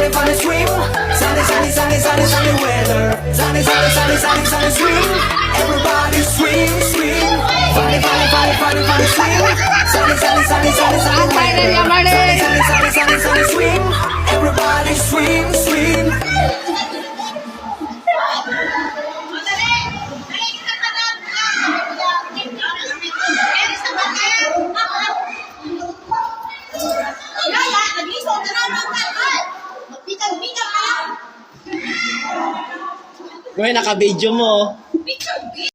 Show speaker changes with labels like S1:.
S1: sunny, funny swim. Sunny, sunny, sunny, sunny, sunny weather. Sunny, sunny, sunny, sunny, sunny swim. Everybody swim, swim. Funny, funny, funny, funny, funny swim. Sunny, sunny, sunny, sunny,
S2: sunny. Uy, naka-video mo. oh.